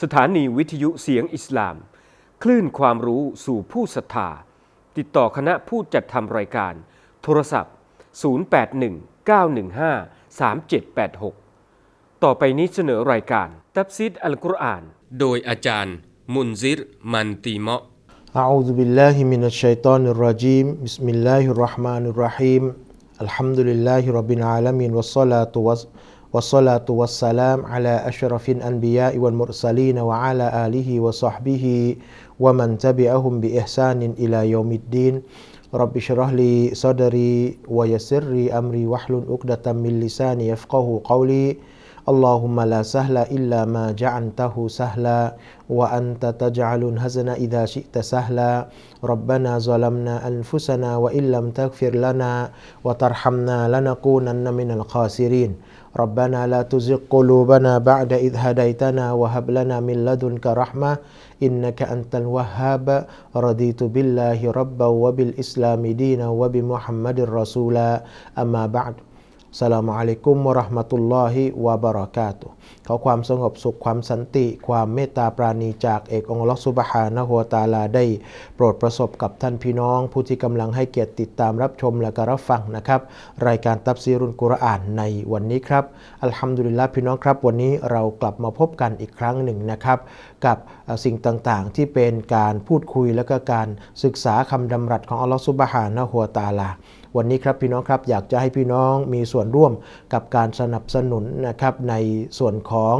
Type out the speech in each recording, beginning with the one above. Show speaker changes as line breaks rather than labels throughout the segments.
สถานีวิทยุเสียงอิสลาม คลื่นความรู้สู่ผู้ศรัทธา ติดต่อคณะผู้จัดทำรายการ โทรศัพท์ 0819153786 ต่อไปนี้เสนอรายการ ตับซิดอัลกุรอาน โดยอาจารย์ มุนซิร มันตีเมาะ
أعوذ بالله من الشيطان الرجيم بسم الله الرحمن الرحيم الحمد لله رب العالمين والصلاة وس- والصلاة والسلام على أشرف الأنبياء والمرسلين وعلى آله وصحبه ومن تبعهم بإحسان إلى يوم الدين. رب اشرح لي صدري ويسر لي أمري واحلل عقدة من لساني يفقه قولي. اللهم لا سهل إلا ما جعلته سهلا وأنت تجعل الهزن إذا شئت سهلا. ربنا ظلمنا أنفسنا وإن لم تغفر لنا وترحمنا لنكونن من الخاسرين. ربنا لا تزغ قلوبنا بعد إذ هديتنا وهب لنا من لدنك رحمة إنك أنت الوهاب. رضيت بالله ربا وبالإسلام دينا وبمحمد رسولا. أما بعد. สลามอะลัยกุมวะราะห์มะตุลลอฮิวะบะเราะกาตุขอความสงบสุขความสันติ ความเมตตาปราณีจากเอกองค์ลลอสุบฮานะฮูวตาลาได้ โปรดประสบกับท่านพี่น้อง ผู้ที่กำลังให้เกียรติติดตามรับชมและก็รับฟังนะครับ รายการตับซีรุนกุรอานในวันนี้ครับ อัลฮัมดุลิลละพี่น้องครับ วันนี้เรากลับมาพบกันอีกครั้งหนึ่งนะครับ กับสิ่งต่างๆ ที่เป็นการพูดคุยและก็การศึกษาคำดำรัสของอัลลอฮฺซุบฮานะฮูวตาลา วันนี้ครับพี่น้องครับอยากจะให้พี่น้องมีส่วนร่วมกับการสนับสนุนนะครับในส่วนของ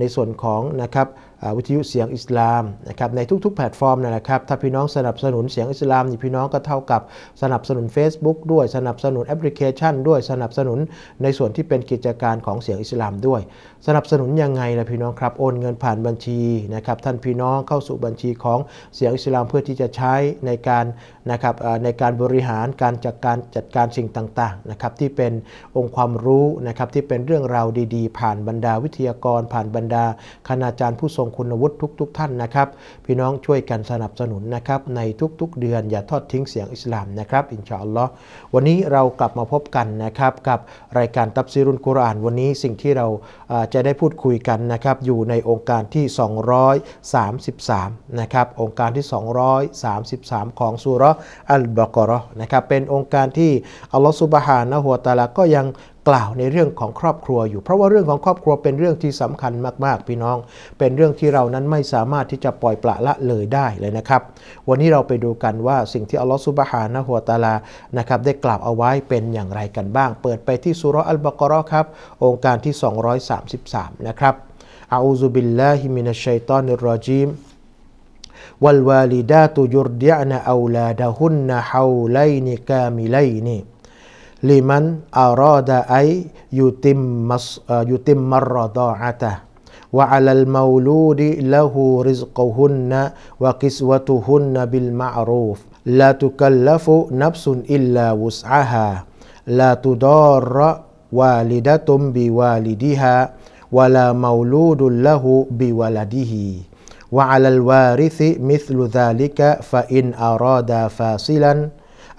ในส่วนของนะครับวิทยุเสียงอิสลามนะครับในทุกๆ แพลตฟอร์มนั่นแหละครับถ้าพี่น้องสนับสนุนเสียงอิสลามนี่พี่น้องก็เท่ากับสนับสนุน Facebook ด้วยสนับสนุนแอปพลิเคชัน ด้วยสนับสนุนในส่วนที่เป็นกิจการของเสียงอิสลามด้วย สนับสนุนยังไงล่ะพี่น้องครับ โอนเงินผ่านบัญชีนะครับท่านพี่น้องเข้าสู่บัญชีของเสียงอิสลามเพื่อที่จะใช้ในการนะครับในการบริหารการจัดการจัดการสิ่งต่างๆนะครับที่เป็นองค์ความรู้นะครับที่เป็นเรื่องราวดีๆ ผ่านบรรดาวิทยากร ผ่านบรรดาคณาจารย์ผู้ทรงคุณวุฒิทุก ๆ ท่านนะครับพี่น้องช่วยกันสนับสนุนนะครับในทุกๆเดือนอย่าทอดทิ้งเสียงอิสลามนะครับอินชาอัลลอฮ์วันนี้เรากลับมาพบกันนะครับกับรายการตับซีรุนกุรอานวันนี้สิ่งที่เราอ่าจะได้พูดคุยกันนะครับอยู่ในองค์การที่ 233 นะครับองค์การที่ 233 ของสุรอัลบากราะนะครับเป็นองค์การที่อัลลอฮฺสุบฮานะหัวตาลาก็ยัง กล่าวในเรื่องของครอบครัวอยู่ เพราะว่าเรื่องของครอบครัวเป็นเรื่องที่สำคัญมากๆ พี่น้อง เป็นเรื่องที่เรานั้นไม่สามารถที่จะปล่อยปละละเลยได้เลยนะครับ วันนี้เราไปดูกันว่าสิ่งที่อัลลอฮฺซุบฮานะฮูวะตะอาลานะครับได้กล่าวเอาไว้เป็นอย่างไรกันบ้าง เปิดไปที่สุเราะห์อัลบากอเราะห์ครับ องค์การที่ 233 นะครับอาอูซุบิลลาฮิมินัชชัยฏอนิรรอจีม والوالدات يرضعن أولادهن حولين كاملين لمن أراد أن يتم يتم الرضاعة وعلى المولود له رزقهن وكسوتهن بالمعروف لا تكلف نفس إلا وسعها لا تضار والدة بوالدها ولا مولود له بولده وعلى الوارث مثل ذلك فإن أرادا فاصلا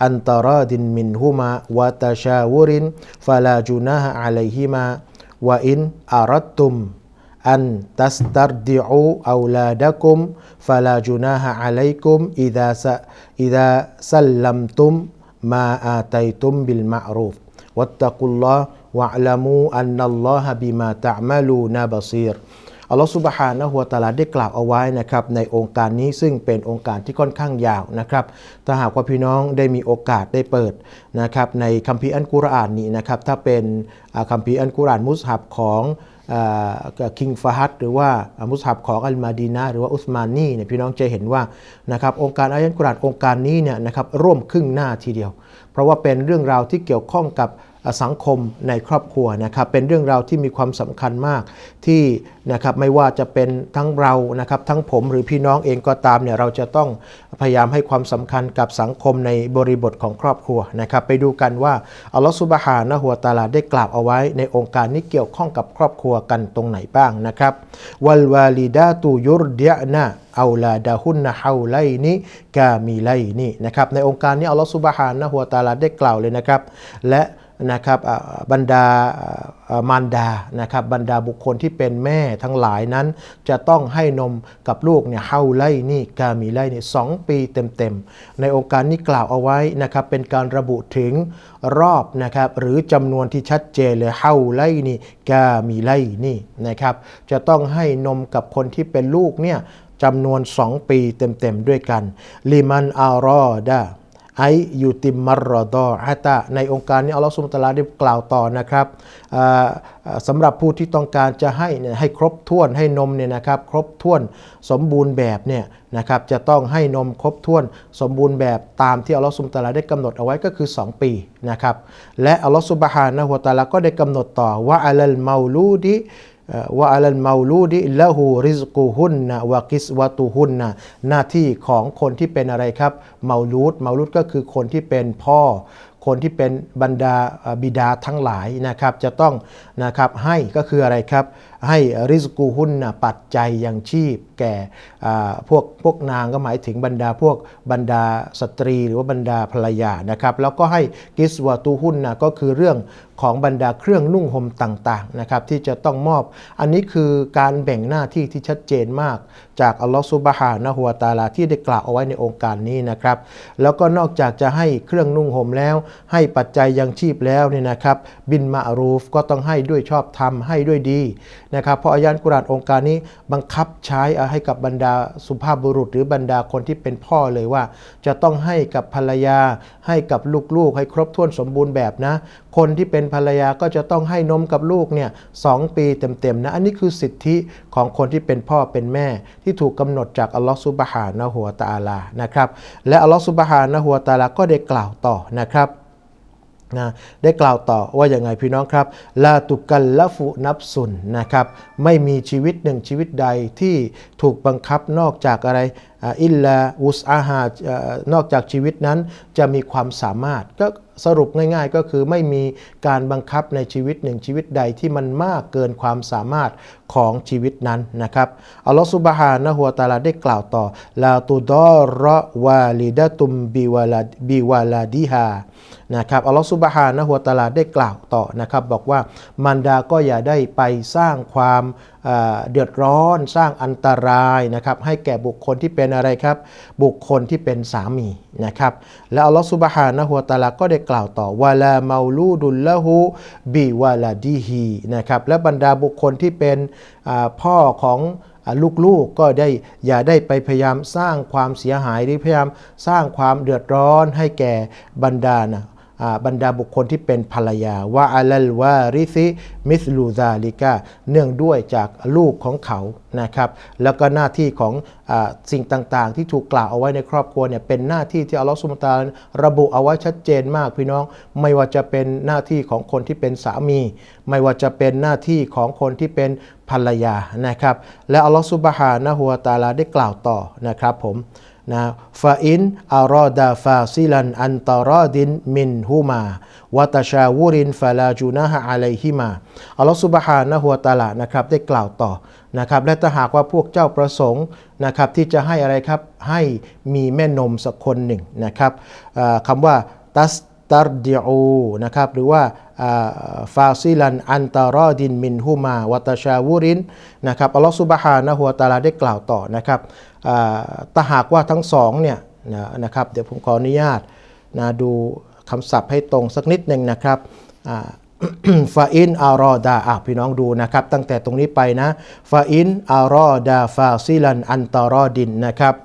أن تراد منهما وتشاور فلا جناح عليهما وإن أردتم أن تسترضعوا أولادكم فلا جناح عليكم إذا إذا سلمتم ما آتيتم بالمعروف. واتقوا الله واعلموا أن الله بما تعملون بصير. อัลลอฮฺสุบฮานะฮุวตะอาลาได้กล่าวเอาไว้นะครับในองค์การนี้ซึ่งเป็นองค์การที่ค่อนข้างยาวนะครับถ้าหากว่าพี่น้องได้มีโอกาสได้เปิดนะครับในคัมภีร์อันกุรอานนี้นะครับถ้าเป็นคัมภีร์อันกุรอานมุสฮับของคิงฟาฮัดหรือว่ามุสฮับของอัลมาดีนาหรือว่าอุสมานีเนี่ยพี่น้องจะเห็นว่านะครับองค์การอายะห์กุรอานองค์การนี้เนี่ยนะครับร่วมครึ่งหน้าทีเดียว เพราะว่าเป็นเรื่องราวที่เกี่ยวข้องกับ สังคมในครอบครัวนะครับเป็นเรื่องราวที่มีความสำคัญมากที่นะครับไม่ว่าจะเป็นทั้งเรานะครับทั้งผมหรือพี่น้องเองก็ตามเนี่ยเราจะต้องพยายามให้ความสำคัญกับสังคมในบริบทของครอบครัวนะครับไปดูกันว่าอัลลอฮฺสุบฮานะฮุวตาลาได้กล่าวเอาไว้ในองค์การนี้เกี่ยวข้องกับครอบครัวกันตรงไหนบ้างนะครับวัลวาลิดาตูยุรเดียนะเอาลาดาฮุนนะฮาวไลนิกามีไลนี่นะครับในองค์การนี้อัลลอฮฺสุบฮานะฮุวตาลาได้กล่าวเลยนะครับและ นะครับบรรดาอ่าอ่ามารดานะครับบรรดาบุคคลที่เป็นแม่ทั้งหลายนั้น จะต้องให้นมกับลูกเนี่ยเฮาไลนี่กามีไลนี่สองปีเต็มๆ ในองค์การนี้กล่าวเอาไว้นะครับเป็นการระบุถึงรอบนะครับหรือจำนวนที่ชัดเจนเลยเฮาไลนี่กามีไลนี่นะครับจะต้องให้นมกับคนที่เป็นลูกเนี่ยจำนวน 2 ปีเต็มๆด้วยกันลิมันอารอดา ไอยูติมมารอดอฮะตะในองค์การนี้อัลลอฮฺสุบตะอาลาได้กล่าวต่อนะครับสำหรับผู้ที่ต้องการจะให้ให้ครบถ้วนให้นมเนี่ยนะครับครบถ้วนสมบูรณ์แบบเนี่ยนะครับจะต้องให้นมครบถ้วนสมบูรณ์แบบตามที่อัลลอฮฺสุบตะอาลาได้กำหนดเอาไว้ก็คือ 2 ปีนะครับและอัลลอฮฺสุบฮานะฮูวตะอาลาก็ได้กำหนดต่อว่าอัลลเมาลูดิ ว่าอัลลเมาลูดิละหูริสกูฮุนนะวะกิสวะตูฮุนนะหน้าที่ของคนที่เป็นอะไรครับเมาลูดเมาลูดก็คือคนที่เป็นพ่อ คนที่เป็นบรรดาบิดาทั้งหลายนะครับ จะต้องนะครับให้ก็คืออะไรครับให้ริสกูฮุนนะปัจจัยยังชีพแก่พวกพวกนางก็หมายถึงบรรดาพวกบรรดาสตรีหรือว่าบรรดาภรรยานะครับ แล้วก็ให้กิสวะตูฮุนนะก็คือเรื่องของบรรดาเครื่องนุ่งห่มต่างๆนะครับที่จะต้องมอบ อันนี้คือการแบ่งหน้าที่ที่ชัดเจนมาก จากอัลลอฮฺซุบฮานะฮุวาตาลาที่ได้กล่าวเอาไว้ในองค์การนี้นะครับ แล้วก็นอกจากจะให้เครื่องนุ่งห่มแล้ว ให้ปัจจัยยังชีพแล้วเนี่ยนะครับ บินมาอารูฟก็ต้องให้ด้วยชอบธรรมให้ด้วยดีนะครับเพราะอายานกุรานองค์การนี้บังคับใช้ให้กับบรรดาสุภาพบุรุษ หรือบรรดาคนที่เป็นพ่อเลยว่า จะต้องให้กับภรรยา ให้กับลูกๆ ให้ครบถ้วนสมบูรณ์แบบนะ คนที่เป็นภรรยาก็จะต้องให้นมกับลูกเนี่ยสองปีเต็มๆนะอันนี้คือสิทธิของคนที่เป็นพ่อเป็นแม่ ที่ถูกกำหนดจากอัลลอฮฺซุบฮานะฮุวตาลานะครับและอัลลอฮฺซุบฮานะฮุวตาลาก็ได้กล่าวต่อนะครับ นะได้กล่าวต่อว่าอย่างไงพี่น้องครับลาตุกัลละฟุนับสุนนะครับไม่มีชีวิตหนึ่งชีวิตใดที่ถูกบังคับนอกจากอะไรอิลลาอุสอาฮานอกจากชีวิตนั้นจะมีความสามารถก็สรุปง่ายๆก็คือไม่มีการบังคับในชีวิตหนึ่งชีวิตใดที่มันมากเกินความสามารถของชีวิตนั้นนะครับอัลลอฮฺซุบฮานะฮุวาตาลาได้กล่าวต่อลาตุดอระวาลิดะตุมบิวาลาบิวาลาดิฮานะครับอัลลอฮฺซุบฮานะฮุวาตาลาได้กล่าวต่อนะครับ บอกว่ามารดาก็อย่าได้ไปสร้างความเอ่อเดือดร้อนสร้างอันตรายนะครับให้แก่บุคคลที่เป็นอะไรครับ บุคคลที่เป็นสามีนะครับและอัลลอฮฺซุบฮานะฮุวาตาลาก็ได้กล่าวต่อวาลาเมาลูดุลละหูบิวาลาดีฮีนะครับและบรรดาบุคคลที่เป็นพ่อของลูกๆกก็ได้อย่าได้ไปพยายามสร้างความเสียหายหรือพยายามสร้างความเดือดร้อนให้แก่บรรดานะอ่า บรรดาบุคคลที่เป็นภรรยาว่าอัลลวาริซิมิสลูซาลิกาเนื่องด้วยจากลูกของเขานะครับแล้วก็หน้าที่ของอสิ่งต่างๆ ที่ถูกกล่าวเอาไว้ในครอบครัวเนี่ยเป็นหน้าที่ที่อัลลอฮฺสุบฮานะตาระบุเอาไว้ชัดเจนมากพี่น้อง ไม่ว่าจะเป็นหน้าที่ของคนที่เป็นสามี ไม่ว่าจะเป็นหน้าที่ของคนที่เป็นภรรยานะครับและอัลลอฮฺซุบฮานะฮูวตาลาได้กล่าวต่อนะครับผม นะฟาอินอารอดาฟาซิลันอันตารอดินมินฮูมาวะตชาวูรินฟาลาจูนะฮะอะลัยฮิมาอัลลอฮฺซุบฮานะฮุวะตาลานะครับได้กล่าวต่อนะครับและถ้าหากว่าพวกเจ้าประสงค์นะครับที่จะให้อะไรครับให้มีแม่นมสักคนหนึ่งนะครับคำว่าตัส ตัรดิอูนะครับหรือว่าฟาซิลันอันตารอดินมินฮูมาวัตชาวูรินนะครับอัลลอฮฺซุบฮานะฮูวตะอาลาได้กล่าวต่อนะครับอ่าหากว่าทั้งสองเนี่ยนะครับเดี๋ยวผมขออนุญาตนะดูคำศัพท์ให้ตรงสักนิดหนึ่งนะครับฟาอินอารอดาอะพี่น้องดูนะครับ ตั้งแต่ตรงนี้ไปนะฟาอินอารอดาฟาซิลันอันตารอดินนะครับ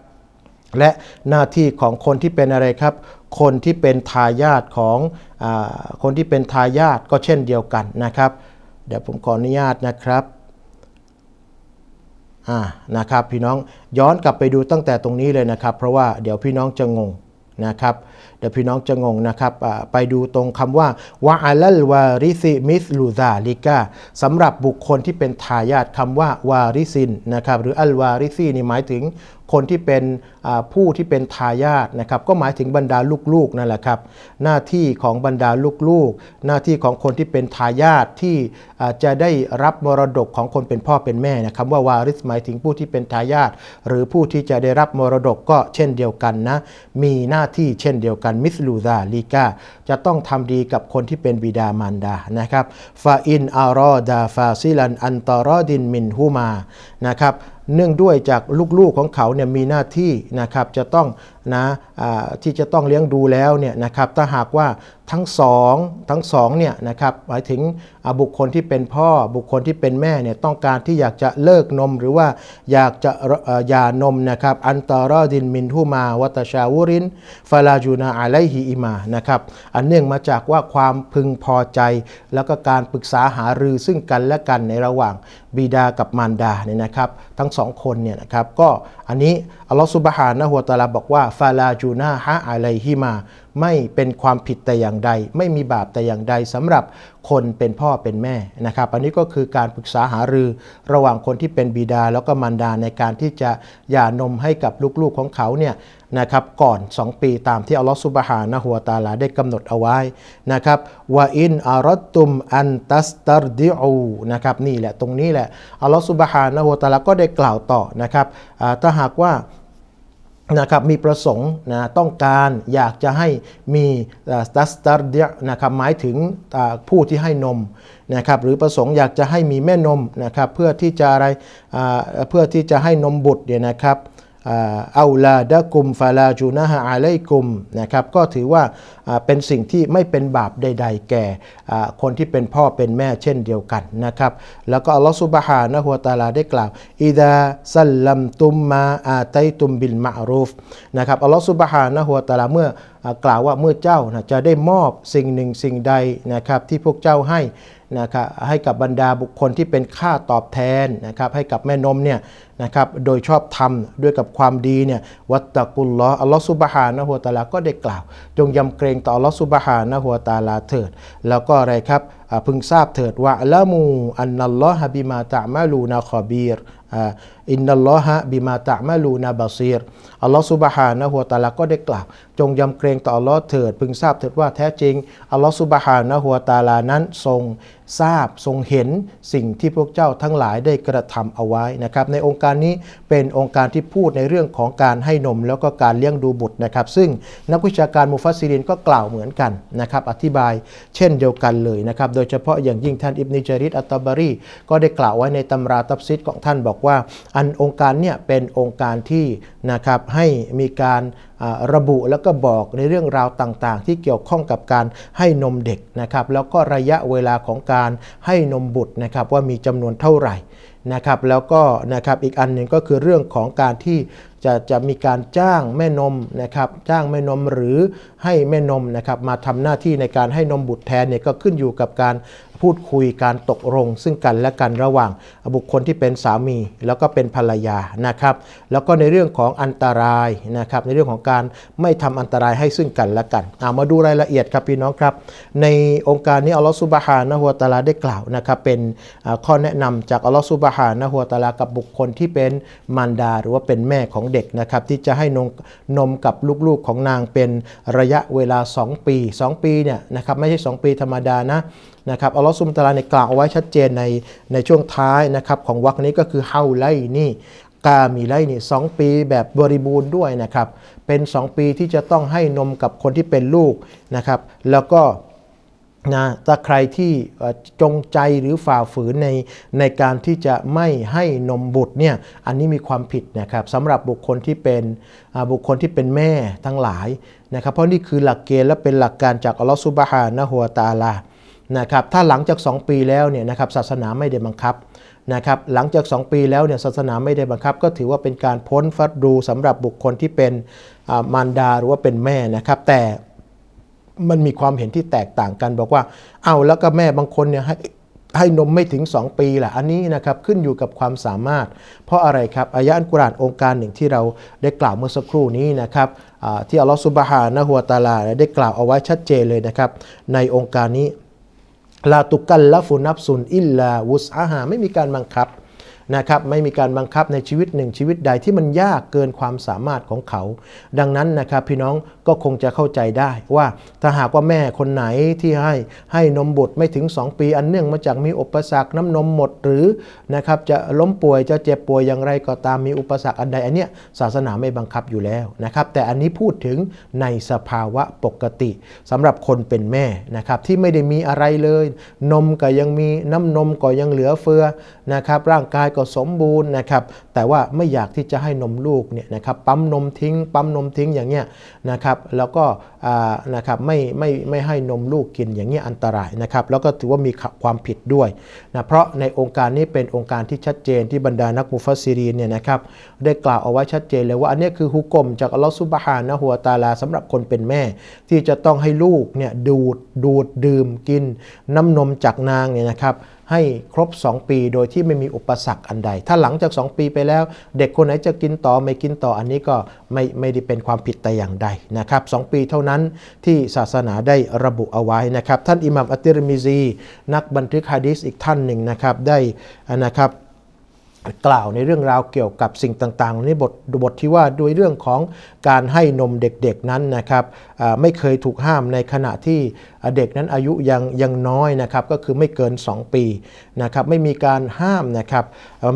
และหน้าที่ของคนที่เป็นอะไรครับ คนที่เป็นทายาทของอคนที่เป็นทายาทก็เช่นเดียวกันนะครับ เดี๋ยวผมขออนุญาตนะครับอ่านะครับพี่น้องย้อนกลับไปดูตั้งแต่ตรงนี้เลยนะครับ เพราะว่าเดี๋ยวพี่น้องจะงงนะครับ เดี๋ยวพี่น้องจะงงนะครับไปดูตรงคำว่าวะอัลลวาริซิมิสลูซาลิกาสำหรับบุคคลที่เป็นทายาทคำว่าวาริซินนะครับหรืออัลวาริซีนี่หมายถึงคนที่เป็นผู้ที่เป็นทายาทนะครับก็หมายถึงบรรดาลูกๆนั่นแหละครับหน้าที่ของบรรดาลูกๆ หน้าที่ของคนที่เป็นทายาทที่จะได้รับมรดกของคนเป็นพ่อเป็นแม่นะคำว่าวาริสหมายถึงผู้ที่เป็นทายาทหรือผู้ที่จะได้รับมรดกก็เช่นเดียวกันนะมีหน้าที่เช่นเดียวกันมิสลูซาลีกาจะต้องทำดีกับคนที่เป็นบิดามารดานะครับฟาอินอารอดาฟาซิลันอันตารอดินมินฮูมานะครับเนื่องด้วยจากลูกๆของเขาเนี่ยมีหน้าที่นะครับจะต้องนะที่จะต้องเลี้ยงดูแล้วเนี่ยนะครับถ้าหากว่าทั้งสองทั้งสองเนี่ยนะครับหมายถึงบุคคลที่เป็นพ่อบุคคลที่เป็นแม่เนี่ยต้องการที่อยากจะเลิกนมหรือว่าอยากจะหย่านมนะครับอันตารอดินมินฮูมาวัตชาวุรินฟาลาจูนาอะไลฮิอิมานะครับอันเนื่องมาจากว่าความพึงพอใจ แล้วก็การปรึกษาหารือซึ่งกันและกันในระหว่างบิดากับมารดาเนี่ยนะครับ ทั้งสองคนเนี่ยนะครับก็อันนี้ อัลลอฮฺสุบฮานะฮุวตาลาบอกว่าฟาลาจูนาฮะอะไลฮิมา ไม่เป็นความผิดแต่อย่างใด ไม่มีบาปแต่อย่างใดสำหรับคนเป็นพ่อเป็นแม่นะครับ อันนี้ก็คือการปรึกษาหารือระหว่างคนที่เป็นบิดาแล้วก็มารดาในการที่จะหย่านมให้กับลูกๆของเขาเนี่ยนะครับก่อน 2 ปีตามที่อัลลอฮฺสุบฮานะฮุวตาลาได้กำหนดเอาไว้นะครับว่าอินอารัตตุมอันตัสตัรดิอูนะครับนี่แหละตรงนี้แหละอัลลอฮฺสุบฮานะฮุวตาลาก็ได้กล่าวต่อนะครับถ้าหากว่า นะครับมีประสงค์นะต้องการอยากจะให้มีดัสตาร์เดียนะครับหมายถึงผู้ที่ให้นมนะครับหรือประสงค์อยากจะให้มีแม่นมนะครับเพื่อที่จะอะไรเพื่อที่จะให้นมบุตรเนี่ยนะครับ เอาลาดะกุมฟาลาจูนะฮะอะไลกุมนะครับก็ถือว่าเป็นสิ่งที่ไม่เป็นบาปใด ๆ แก่คนที่เป็นพ่อเป็นแม่เช่นเดียวกันนะครับแล้วก็อัลลอฮฺซุบฮานะฮุวตาลาได้กล่าวอิดาซัลลัมตุมมาอาไตตุมบิลมารูฟนะครับอัลลอฮฺซุบฮานะฮุวตาลาเมื่ออกล่าวว่าเมื่อเจ้านะจะได้มอบสิ่งหนึ่งสิ่งใดนะครับที่พวกเจ้าให้นะครับให้กับบรรดาบุคคลที่เป็นค่าตอบแทนนะครับให้กับแม่นมเนี่ยนะครับโดยชอบธรรมด้วยกับความดีเนี่ยวัตตะกุลลออัลลอฮฺซุบฮานะฮุวตาลาก็ได้กล่าว จงยำเกรงต่ออัลลอฮฺซุบฮานะฮุวตาลาเถิด แล้วก็อะไรครับพึงทราบเถิดว่าอัลละมูอันนัลลอฮะบิมาตะมาลูนาคอบีร์อินนัลลอฮะบิมาตะมาลูนาบาซีรอัลลอฮฺซุบฮานะฮุวตาลาก็ได้กล่าว จงยำเกรงต่ออัลลอฮ์เถิด พึงทราบเถิดว่าแท้จริงอัลลอฮฺซุบฮานะฮุวตาลานั้นทรง ทราบทรงเห็นสิ่งที่พวกเจ้าทั้งหลายได้กระทำเอาไว้นะครับ ในองค์การนี้เป็นองค์การที่พูดในเรื่องของการให้นมแล้วก็การเลี้ยงดูบุตรนะครับ ซึ่งนักวิชาการมุฟัสซิรินก็กล่าวเหมือนกันนะครับอธิบายเช่นเดียวกันเลยนะครับ โดยเฉพาะอย่างยิ่งท่านอิบนิจาริดอัตตบารีก็ได้กล่าวไว้ในตำราตับซิดของท่านบอกว่า อันองค์การเนี่ยเป็นองค์การที่นะครับให้มีการ ระบุแล้วก็บอกในเรื่องราวต่างๆ ที่เกี่ยวข้องกับการให้นมเด็กนะครับแล้วก็ระยะเวลาของการให้นมบุตรนะครับว่ามีจำนวนเท่าไหร่นะครับแล้วก็นะครับอีกอันหนึ่งก็คือเรื่องของการที่จะจะมีการจ้างแม่นมนะครับจ้างแม่นมหรือให้แม่นมนะครับมาทำหน้าที่ในการให้นมบุตรแทนเนี่ยก็ขึ้นอยู่กับการ พูดคุยการตกลง ซึ่งกันและกันระหว่างบุคคลที่เป็นสามีแล้วก็เป็นภรรยานะครับ แล้วก็ในเรื่องของอันตรายนะครับในเรื่องของการไม่ทำอันตรายให้ซึ่งกันและกันเอามาดูรายละเอียดครับพี่น้องครับ ในองค์การนี้อัลลอฮฺซุบฮานะฮุวะตาลาได้กล่าวนะครับเป็นข้อแนะนำจากอัลลอฮฺซุบฮานะฮุวะตาลากับบุคคลที่เป็นมารดาหรือว่าเป็นแม่ของเด็กนะครับที่จะให้นมนมกับลูกๆของนางเป็นระยะเวลา 2 ปี 2 ปีเนี่ยนะครับไม่ใช่ 2 ปีธรรมดานะนะครับอัลลอฮฺซุบตะอาลาเนี่ยกล่าวเอาไว้ชัดเจนในในช่วงท้ายนะครับของวรรคนี้ก็คือเฮาไลนี่กามีไลนี่สองปีแบบบริบูรณ์ด้วยนะครับเป็น 2 ปีที่จะต้องให้นมกับคนที่เป็นลูกนะครับแล้วก็นะถ้าใครที่จงใจหรือฝ่าฝืนในในการที่จะไม่ให้นมบุตรเนี่ยอันนี้มีความผิดนะครับสำหรับบุคคลที่เป็นบุคคลที่เป็นแม่ทั้งหลายนะครับเพราะนี่คือหลักเกณฑ์และเป็นหลักการจากอัลลอฮฺซุบฮานะฮุวตาลา นะครับถ้าหลังจาก 2 ปีแล้วเนี่ยนะครับศาสนาไม่ได้บังคับนะครับหลังจาก 2 ปีแล้วเนี่ยศาสนาไม่ได้บังคับ ก็ถือว่าเป็นการพ้นฟัดดูสำหรับบุคคลที่เป็นมารดาหรือว่าเป็นแม่นะครับ แต่มันมีความเห็นที่แตกต่างกันบอกว่าเอาแล้วก็แม่บางคนเนี่ยให้ให้นมไม่ถึง 2 ปีแหละอันนี้นะครับขึ้นอยู่กับความสามารถ เพราะอะไรครับอายะอันกุรานองค์การหนึ่งที่เราได้กล่าวเมื่อสักครู่นี้นะครับที่อัลลอฮฺซุบฮานะฮุวาตาลาได้กล่าวเอาไว้ชัดเจนเลยนะครับในองค์การนี้ ลาตุกัลละฟุนับซุนอิลลาวุสอาหาไม่มีการบังคับนะครับไม่มีการบังคับในชีวิตหนึ่งชีวิตใดที่มันยากเกินความสามารถของเขา ดังนั้นนะครับพี่น้องก็คงจะเข้าใจได้ว่าถ้าหากว่าแม่คนไหนที่ให้ให้นมบุตรไม่ถึง 2 ปีอันเนื่องมาจากมีอุปสรรคน้ำนมหมดหรือนะครับจะล้มป่วยจะเจ็บป่วยอย่างไรก็ตามมีอุปสรรคอันใดอันเนี้ยศาสนาไม่บังคับอยู่แล้วนะครับ แต่อันนี้พูดถึงในสภาวะปกติสำหรับคนเป็นแม่นะครับที่ไม่ได้มีอะไรเลย นมก็ยังมีน้ำนมก็ยังเหลือเฟือนะครับร่างกายก็สมบูรณ์นะครับแต่ว่าไม่อยากที่จะให้นมลูกเนี่ยนะครับปั๊มนมทิ้ง ปั๊มนมทิ้งอย่างเงี้ยนะครับแล้วก็นะครับไม่ไม่ไม่ให้นมลูกกินอย่างเงี้อันตรายนะครับแล้วก็ถือว่ามีความผิดด้วยนะเพราะในองค์การนี้เป็นองค์การที่ชัดเจนที่บรรดานักมุฟัสซิรีนเนี่ยนะครับได้กล่าวเอาไว้ชัดเจนเลยว่าอันนี้คือฮุกกลมจากอัลลอฮฺซุบฮานะฮูวตาลาสำหรับคนเป็นแม่ ที่จะต้องให้ลูกเนี่ยดูดดูดดื่มกินน้ำนมจากนางเนี่ยนะครับให้ครบ 2 ปีโดยที่ไม่มีอุปสรรคอันใด ถ้าหลังจาก 2 ปีไปแล้ว เด็กคนไหนจะกินต่อไม่กินต่ออันนี้ก็ไม่ไม่ได้เป็นความผิดแต่อย่างใดนะครับสปีเท่านั้นที่ศาสนาได้ระบุเอาไว้นะครับ ท่านอิหมัมอัตติรมิซี นักบันทึกฮะดีษอีกท่านหนึ่งนะครับได้นะครับ กล่าวในเรื่องราวเกี่ยวกับสิ่งต่างๆ ในบทบทที่ว่าโดยเรื่องของการให้นมเด็กๆนั้นนะครับไม่เคยถูกห้ามในขณะที่เด็กนั้นอายุยังยังน้อยนะครับก็คือไม่เกิน 2 ปีนะครับไม่มีการห้ามนะครับ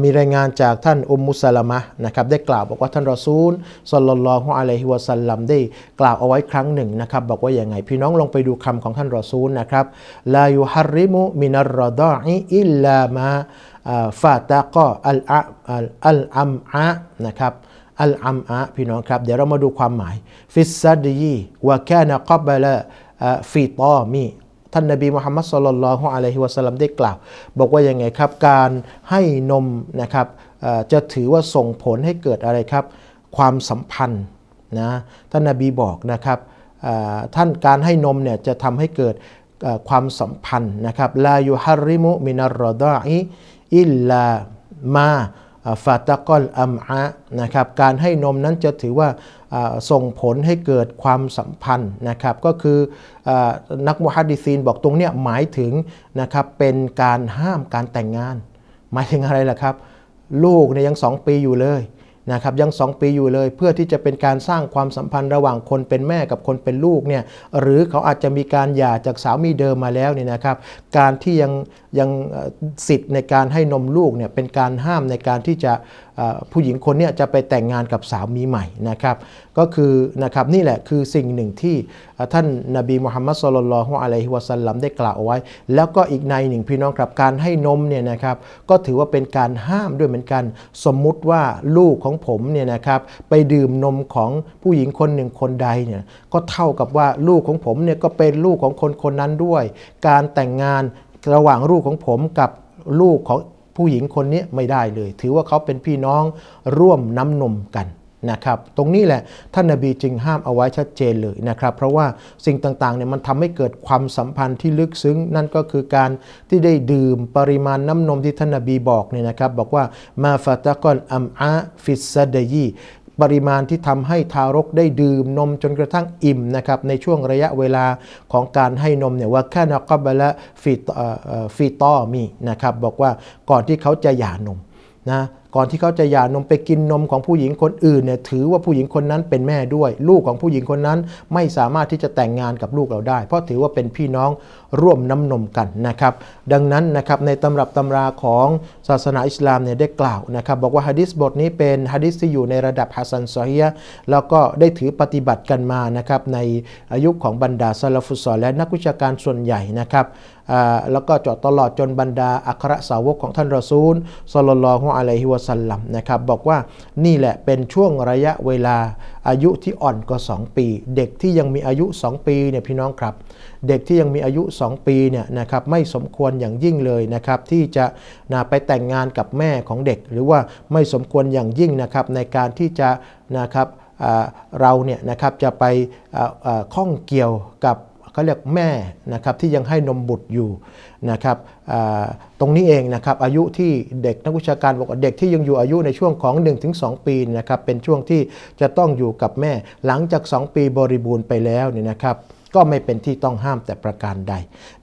มีรายงานจากท่านอุมมุสลามะนะครับได้กล่าวบอกว่าท่านรอซูลสัลลัลลอฮุอะลัยฮิวะสัลลัมได้กล่าวเอาไว้ครั้งหนึ่งนะครับบอกว่าอย่างไงพี่น้องลองไปดูคำของท่านรอซูลนะครับลายุฮัรริมุมินัรรดาอิอิลลามา ฟาตะก็อัลอะอัลอัมอะนะครับอัลอัมอะพี่น้องครับ เดี๋ยวเรามาดูความหมาย ฟิสซัดยีวะแค่นะกับละฟีตอมีท่านนบีมุฮัมมัดสุลลัลฮุอะลัยฮิวะสัลลัมได้กล่าว บอกว่ายังไงครับ การให้นมนะครับจะถือว่าส่งผลให้เกิดอะไรครับ ความสัมพันธ์นะท่านนบีบอกนะครับท่านการให้นมเนี่ยจะทำให้เกิดความสัมพันธ์นะครับลายุฮัรริมุมินัรรดาอิ อิลลามาฟาตะกอลอัมอะนะครับการให้นมนั้นจะถือว่าส่งผลให้เกิดความสัมพันธ์นะครับ ก็คืออนักมุฮัดดิซีนบอกตรงเนี้ยหมายถึงนะครับเป็นการห้ามการแต่งงาน หมายถึงอะไรล่ะครับ ลูกเนี่ยยัง2ปีอยู่เลยนะครับยัง2ปีอยู่เลยเพื่อที่จะเป็นการสร้างความสัมพันธ์ระหว่างคนเป็นแม่กับคนเป็นลูกเนี่ยหรือเขาอาจจะมีการหย่าจากสามีเดิมมาแล้วเนี่ยนะครับ การที่ยัง ยังสิทธิ์ในการให้นมลูกเนี่ยเป็นการห้ามในการที่จะผู้หญิงคนเนี้จะไปแต่งงานกับสามีใหม่นะครับก็คือนะครับนี่แหละคือสิ่งหนึ่งที่ท่านนบีมุฮัมมัดสุลลัลฮุอะลัยฮิวะสัลลัมได้กล่าวเอาไว้ แล้วก็อีกในหนึ่งพี่น้องครับการให้นมเนี่ยนะครับก็ถือว่าเป็นการห้ามด้วยเหมือนกัน สมมุติว่าลูกของผมเนี่ยนะครับไปดื่มนมของผู้หญิงคนหนึ่งคนใดเนี่ยก็เท่ากับว่าลูกของผมเนี่ยก็เป็นลูกของคนคนนั้นด้วย การแต่งงาน ระหว่างลูกของผมกับลูกของผู้หญิงคนนี้ไม่ได้เลย ถือว่าเขาเป็นพี่น้องร่วมน้ำนมกันนะครับ ตรงนี้แหละท่านนาบีจึงห้ามเอาไว้ชัดเจนเลยนะครับ เพราะว่าสิ่งต่างๆเนี่ยมันทำให้เกิดความสัมพันธ์ที่ลึกซึ้ง นั่นก็คือการที่ได้ดื่มปริมาณน้ำนมที่ท่านนาบีบอกเนี่ยนะครับ บอกว่ามาฟาตะกอนอัมอาฟิสซาดยี ปริมาณที่ทำให้ทารกได้ดื่มนมจนกระทั่งอิ่มนะครับในช่วงระยะเวลาของการให้นมเนี่ยว่าแค่นักบละฟีต่อฟีตอมีนะครับบอกว่าก่อนที่เขาจะหย่านมนะก่อนที่เขาจะหย่านมไปกินนมของผู้หญิงคนอื่นเนี่ยถือว่าผู้หญิงคนนั้นเป็นแม่ด้วย ลูกของผู้หญิงคนนั้นไม่สามารถที่จะแต่งงานกับลูกเราได้ เพราะถือว่าเป็นพี่น้อง ร่วมน้ำนมกันนะครับ ดังนั้นนะครับในตำรับตำราของศาสนาอิสลามเนี่ยได้กล่าวนะครับบอกว่าฮะดิษบทนี้เป็นฮะดิษที่อยู่ในระดับฮัสซันซอฮียะแล้วก็ได้ถือปฏิบัติกันมานะครับในอายุของบรรดาซาลฟุตซอลและนักวิชาการส่วนใหญ่นะครับแล้วก็จอดตลอดจนบรรดาอัครสาวกของท่านรอซูลสลลลลอฮุอะลัยฮิวะสัลลัมนะครับบอกว่านี่แหละเป็นช่วงระยะเวลาอายุที่อ่อนกว่า 2 ปี เด็กที่ยังมีอายุ 2 ปีเนี่ยพี่น้องครับ เด็กที่ยังมีอายุ 2 ปีเนี่ยนะครับไม่สมควรอย่างยิ่งเลยนะครับที่จะนะไปแต่งงานกับแม่ของเด็ก หรือว่าไม่สมควรอย่างยิ่งนะครับในการที่จะนะครับเราเนี่ยนะครับจะไปข้องเกี่ยวกับเขาเรียกแม่นะครับที่ยังให้นมบุตรอยู่นะครับตรงนี้เองนะครับอายุที่เด็กนักวิชาการบอกว่าเด็กที่ยังอยู่อายุในช่วงของ 1-2 ปีนะครับเป็นช่วงที่จะต้องอยู่กับแม่หลังจาก 2 ปีบริบูรณ์ไปแล้วเนี่ยนะครับ ก็ไม่เป็นที่ต้องห้ามแต่ประการใด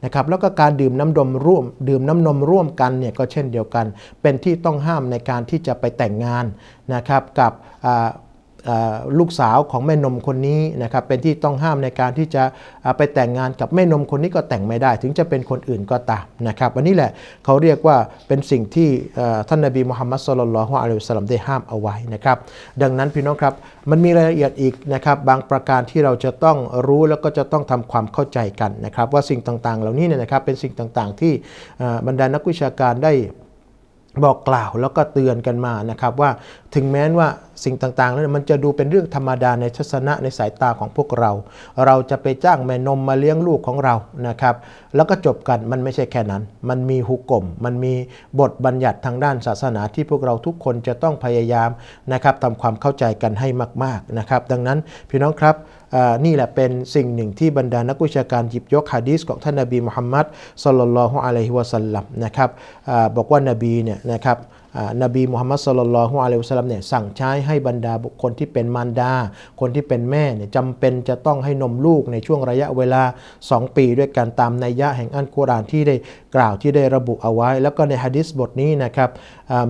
นะครับแล้วก็การดื่มน้ำนมร่วม ดื่มน้ำนมร่วมกันเนี่ยก็เช่นเดียวกัน เป็นที่ต้องห้ามในการที่จะไปแต่งงานนะครับกับ ลูกสาวของแม่นมคนนี้นะครับเป็นที่ต้องห้ามในการที่จะไปแต่งงานกับแม่นมคนนี้ก็แต่งไม่ได้ ถึงจะเป็นคนอื่นก็ตามนะครับอันนี้แหละเขาเรียกว่าเป็นสิ่งที่ท่านนบีมุฮัมมัดสุลลัลฮุอะลัยฮิสลลัมได้ห้ามเอาไว้นะครับดังนั้นพี่น้องครับมันมีรายละเอียดอีกนะครับบางประการที่เราจะต้องรู้แล้วก็จะต้องทำความเข้าใจกันนะครับว่าสิ่งต่างๆ เหล่านี้เนี่ยนะครับเป็นสิ่งต่างๆ ที่บรรดานักวิชาการได้ บอกกล่าวแล้วก็เตือนกันมานะครับว่าถึงแม้ว่าสิ่งต่างๆนั้นมันจะดูเป็นเรื่องธรรมดาในทัศนะในสายตาของพวกเรา เราจะไปจ้างแม่นมมาเลี้ยงลูกของเรานะครับแล้วก็จบกันมันไม่ใช่แค่นั้น มันมีหุกกลมมันมีบทบัญญัติทางด้านศาสนาที่พวกเราทุกคนจะต้องพยายามนะครับทำความเข้าใจกันให้มากๆนะครับดังนั้นพี่น้องครับ นี่แหละเป็นสิ่งหนึ่งที่บรรดานักวิชาการหยิบยกฮะดีสของท่านนบีมุฮัมมัดสลลัลลอฮุอะลัยฮิวะสัลลัมนะครับอบอกว่านบีเนี่ยนะครับ นบีมุฮัมมัดสุลลัลฮุอะลัยฮิวะสัลลัมเนี่ยสั่งใช้ให้บรรดาบุคคลที่เป็นมารดา คนที่เป็นแม่เนี่ยจำเป็นจะต้องให้นมลูกในช่วงระยะเวลา 2 ปีด้วยกันตามนัยยะแห่งอันกุรอานที่ได้กล่าวที่ได้ระบุเอาไว้ แล้วก็ในฮะดิษบทนี้นะครับ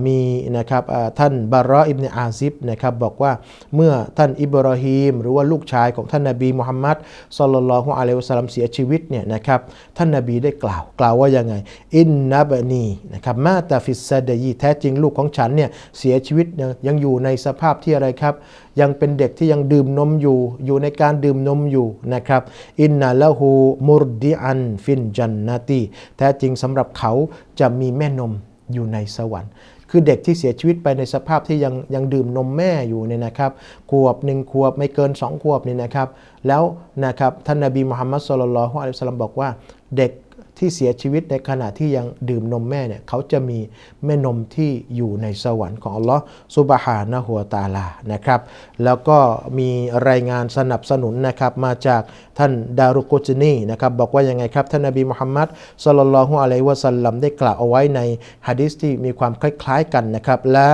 มีนะครับท่านบารออิบเนอาซิบนะครับบอกว่าเมื่อท่านอิบราฮิมหรือว่าลูกชายของท่านนบีมุฮัมมัดสุลลัลฮุอะลัยฮิวะสัลลัมเสียชีวิตเนี่ยนะครับท่านนบีได้กล่าวกล่าวว่ายังไงอินนับนีนะครับมาตาฟิสซาดยีแท้จริงลูกของฉันเนี่ยเสียชีวิตยังอยู่ในสภาพที่อะไรครับ ยังเป็นเด็กที่ยังดื่มนมอยู่ อยู่ในการดื่มนมอยู่นะครับอินนาละหูมุรดิอันฟินจันนาตีแท้จริงสำหรับเขาจะมีแม่นมอยู่ในสวรรค์คือเด็กที่เสียชีวิตไปในสภาพที่ยังยังดื่มนมแม่อยู่เนี่ยนะครับขวบหนึ่งขวบไม่เกินสองขวบเนี่ยนะครับ แล้วนะครับท่านนบีมุฮัมมัดสุลลัลฮุอะลัยฮิสลลัมบอกว่าเด็ก ที่เสียชีวิตในขณะที่ยังดื่มนมแม่เนี่ยเขาจะมีแม่นมที่อยู่ในสวรรค์ของอัลลอฮ์ซุบฮานะฮูวตาลานะครับ แล้วก็มีรายงานสนับสนุนนะครับมาจากท่านดารุกุจนีนะครับบอกว่ายังไงครับ ท่านนบีมุฮัมมัดสุลลัลอฮุอะลัยวะสัลลัมได้กล่าวเอาไว้ในฮะดิษที่มีความคล้ายๆกันนะครับและ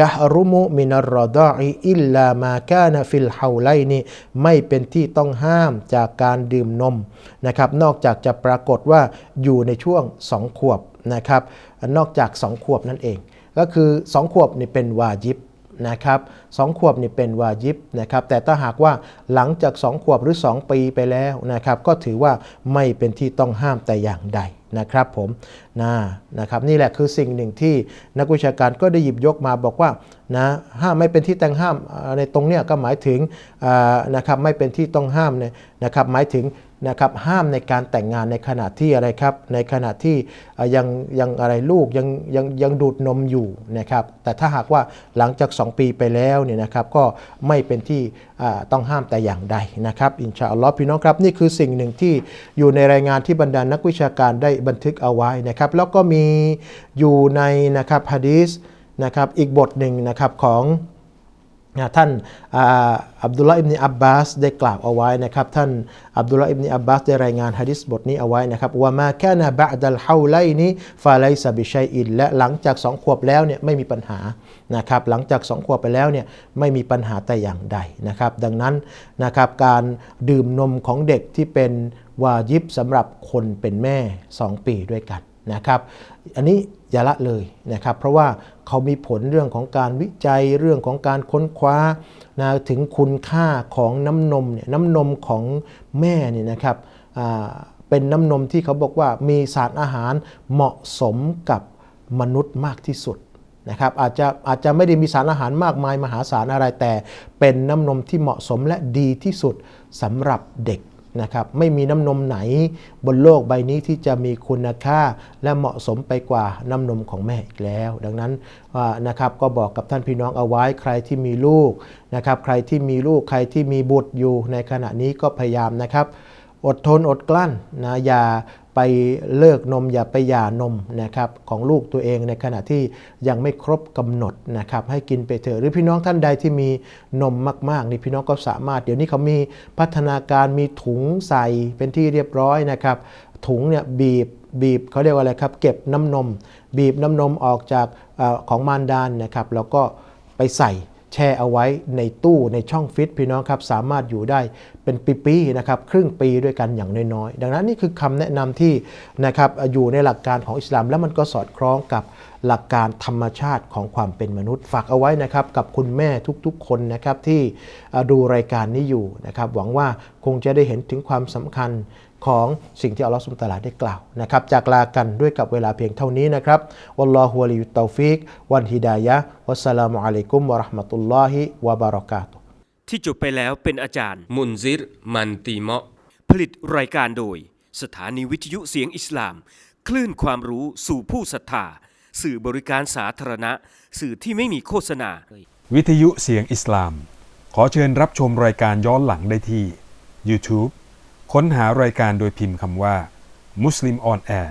ยะฮรุมุมินัรรอดอิอิลลามากานฟิลฮาวไลนี่ไม่เป็นที่ต้องห้ามจากการดื่มนมนะครับนอกจากจะปรากฏว่าอยู่ในช่วง 2 ขวบนะครับ นอกจาก 2 ขวบนั่นเอง ก็คือ 2 ขวบนี่เป็นวาจิบนะครับสองขวบนี่เป็นวาจิบนะครับ แต่ถ้าหากว่าหลังจาก 2 ขวบหรือ 2 ปีไปแล้วนะครับ ก็ถือว่าไม่เป็นที่ต้องห้ามแต่อย่างใดนะครับผมนะนะครับนี่แหละคือสิ่งหนึ่งที่นักวิชาการก็ได้หยิบยกมาบอกว่านะห้ามไม่เป็นที่แต่งห้ามในตรงเนี้ยก็หมายถึงนะครับไม่เป็นที่ต้องห้ามเนี่ยนะครับหมายถึง นะครับห้ามในการแต่งงานในขณะที่อะไรครับ ในขณะที่ยังยังอะไรลูกยังยังยังดูดนมอยู่นะครับ แต่ถ้าหากว่าหลังจาก 2 ปีไปแล้วเนี่ยนะครับก็ไม่เป็นที่ต้องห้ามแต่อย่างใดนะครับ อินชาอัลลอฮ์พี่น้องครับ นี่คือสิ่งหนึ่งที่อยู่ในรายงานที่บรรดานักวิชาการได้บันทึกเอาไว้นะครับ แล้วก็มีอยู่ในนะครับฮะดีษนะครับอีกบทหนึ่งนะครับของ นะท่านอับดุลลาอิบเนอับบาสได้กล่าวเอาไว้นะครับท่านอับดุลลาอิบเนอับบาสได้รายงานฮะดิษบทนี้เอาไว้นะครับว่ามาแค่นาบะดัลฮาวไลนี้ฟาไลซาบิชัยอินและหลังจากสองขวบแล้วเนี่ยไม่มีปัญหานะครับหลังจากสองขวบไปแล้วเนี่ยไม่มีปัญหาแต่อย่างใดนะครับดังนั้นนะครับการดื่มนมของเด็กที่เป็นวาญิบสำหรับคนเป็นแม่ 2 ปีด้วยกัน นะครับอันนี้อย่าละเลยนะครับ เพราะว่าเขามีผลเรื่องของการวิจัยเรื่องของการค้นคว้านะถึงคุณค่าของน้ำนมเนี่ยน้ำนมของแม่เนี่ยนะครับเป็นน้ำนมที่เขาบอกว่ามีสารอาหารเหมาะสมกับมนุษย์มากที่สุดนะครับอาจจะอาจจะไม่ได้มีสารอาหารมากมายมหาศาลอะไรแต่ เป็นน้ำนมที่เหมาะสมและดีที่สุดสำหรับเด็ก นะครับไม่มีน้ำนมไหนบนโลกใบนี้ที่จะมีคุณค่าและเหมาะสมไปกว่าน้ำนมของแม่อีกแล้ว ดังนั้นนะครับก็บอกกับท่านพี่น้องเอาไว้ใครที่มีลูกนะครับใครที่มีลูกใครที่มีบุตรอยู่ในขณะนี้ก็พยายามนะครับ อดทนอดกลั้นนะอย่าไปเลิกนมอย่าไปหย่านมนะครับของลูกตัวเองในขณะที่ยังไม่ครบกำหนดนะครับให้กินไปเถอะหรือพี่น้องท่านใดที่มีนมมากๆนี่พี่น้องก็สามารถ เดี๋ยวนี้เขามีพัฒนาการมีถุงใส่เป็นที่เรียบร้อยนะครับถุงเนี่ยบีบบีบเขาเรียกว่าอะไรครับเก็บน้ำนม บีบน้ำนมออกจากอของมารดานนะครับแล้วก็ไปใส่ แช่เอาไว้ในตู้ในช่องฟิตพี่น้องครับสามารถอยู่ได้เป็นปีๆนะครับครึ่งปีด้วยกันอย่างน้อยๆ ดังนั้นนี่คือคำแนะนำที่นะครับอยู่ในหลักการของอิสลาม แล้วมันก็สอดคล้องกับหลักการธรรมชาติของความเป็นมนุษย์ ฝากเอาไว้นะครับกับคุณแม่ทุกๆคนนะครับที่ดูรายการนี้อยู่นะครับหวังว่าคงจะได้เห็นถึงความสำคัญ ของสิ่งที่อัลลอฮฺสุบตาลาได้กล่าวนะครับจากลากันด้วยกับเวลาเพียงเท่านี้นะครับวัลลอฮุวะลิยุตตอฟิกวันฮิดายะฮ์วัสสลามุอะลัยกุมวะเราะห์มะตุลลอฮิวะบารอกาตุฮ์
ที่จบไปแล้วเป็นอาจารย์มุนซิรมันตีเมาะผลิตรายการโดย สถานีวิทยุเสียงอิสลาม คลื่นความรู้สู่ผู้ศรัทธา สื่อบริการสาธารณะ สื่อที่ไม่มีโฆษณา
วิทยุเสียงอิสลาม ขอเชิญรับชมรายการย้อนหลังได้ที่ YouTube ค้นหารายการโดยพิมพ์คำว่า Muslim on Air